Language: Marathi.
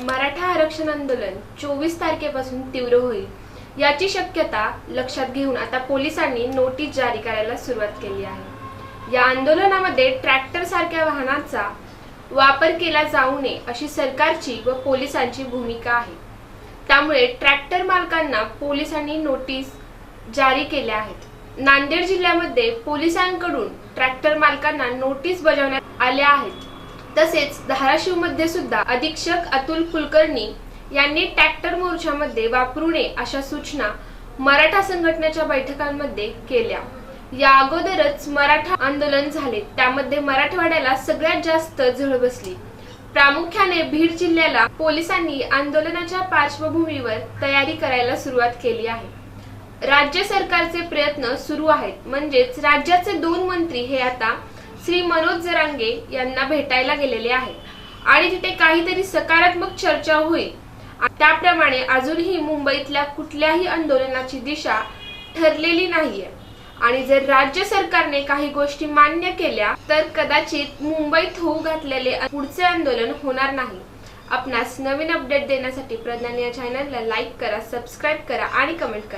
मराठा आरक्षण आंदोलन चोवीस तारखेपासून तीव्र होईल. याची शक्यता लक्षात घेऊन आता पोलिसांनी नोटीस जारी करायला सुरुवात केली आहे. या आंदोलनामध्ये ट्रॅक्टर सारख्या वाहनांचा वापर केला जाऊ नये अशी सरकारची व पोलिसांची भूमिका आहे. त्यामुळे ट्रॅक्टर मालकांना पोलिसांनी नोटीस जारी केल्या आहेत. नांदेड जिल्ह्यामध्ये पोलिसांकडून ट्रॅक्टर मालकांना नोटीस बजावण्यात आल्या आहेत. तसेच धाराशिवमध्ये सुद्धा अधीक्षक अतुल कुलकर्णी यांनी ट्रॅक्टर मोर्चामध्ये वापरू नये अशा सूचना मराठा संघटनेच्या बैठकांमध्ये केल्या. या अगोदरच मराठा आंदोलन झाले. त्यामध्ये मराठवाड्याला सगळ्यात जास्त झळ बसली. प्रामुख्याने बीड जिल्ह्याला पोलिसांनी आंदोलनाच्या पार्श्वभूमीवर तयारी करायला सुरुवात केली आहे. राज्य सरकारचे प्रयत्न सुरू आहेत. म्हणजेच राज्याचे दोन मंत्री हे आता श्री मनोज जरांगे यांना भेटायला गेलेले आहेत. आणि तिथे काहीतरी सकारात्मक चर्चा होईल. त्याप्रमाणे अजूनही मुंबईतल्या कुठल्याही आंदोलनाची दिशा ठरलेली नाहीये. आणि जर राज्य सरकारने काही गोष्टी मान्य केल्या तर कदाचित मुंबईत होऊ घातलेले पुढचे आंदोलन होणार नाही. आपणास नवीन अपडेट देण्यासाठी प्रज्ञान या चॅनलला लाईक करा सबस्क्राईब करा आणि कमेंट करा.